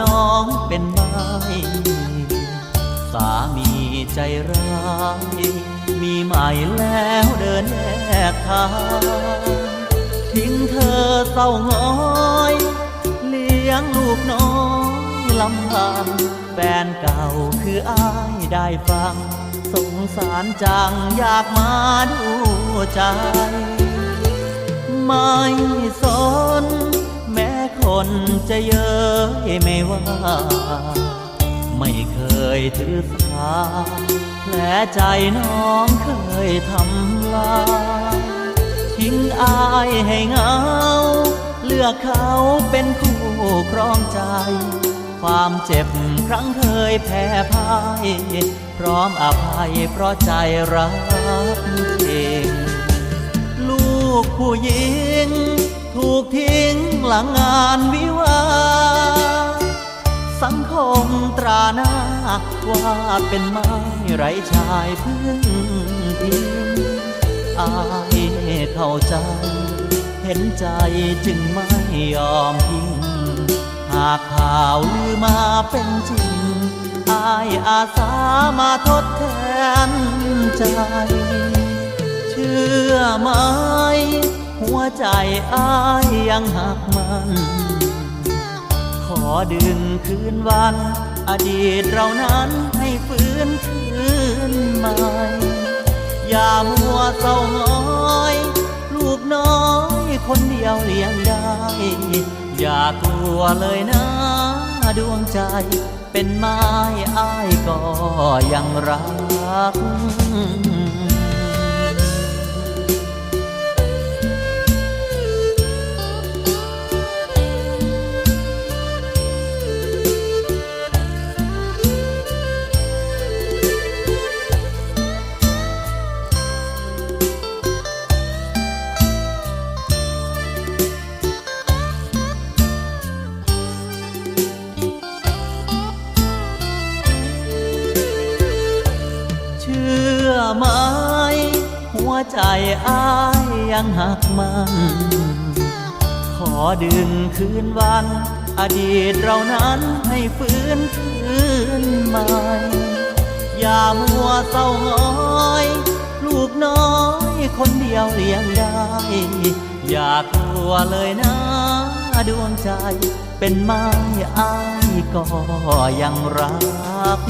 น้องเป็นไม้สามีใจร้ายมีใหม่แล้วเดินแยกทางทิ้งเธอเศร้าหงอย เลี้ยงลูกน้อยลำพังแฟนเก่าคืออ้ายได้ฟัง สงสารจังอยากมาดูใจ ไม่สน คนจะเย้ยไม่ว่า ไม่เคยถือสาแผลใจน้องเคยทำลายทิ้งอายให้เงา เลือกเขาเป็นคู่ครองใจ ความเจ็บครั้งเคยแพ้พ่าย พร้อมอภัยเพราะใจรักเองลูกผู้หญิง ถูกทิ้งหลังงานวิวา สังคมตราหน้าว่าเป็นไม้ไร้ชายพึ่งพิงอายเข้าใจ เห็นใจจึงไม่ยอมทิ้ง หากข่าวลือมาเป็นจริง อายอาสามาทดแทนใจ เชื่อไหม หัวใจอายยังหักมัน ขอดึงคืนวัน อดีตเรานั้นให้ฟื้นคืนใหม่ อย่ามัวเศร้าหงอย ลูกน้อยคนเดียวเลี้ยงได้ อย่ากลัวเลยนะดวงใจ เป็นไม้อายก็ยังรัก ไหมหัวใจอ้ายยังหักมันขอดึงคืนวัน อดีตเรานั้นให้ฟื้นคืนใหม่อย่ามัวเศร้าหงอย ลูกน้อยคนเดียวเลี้ยงได้ อย่ากลัวเลยนะดวงใจ เป็นไม้อ้ายก็ยังรัก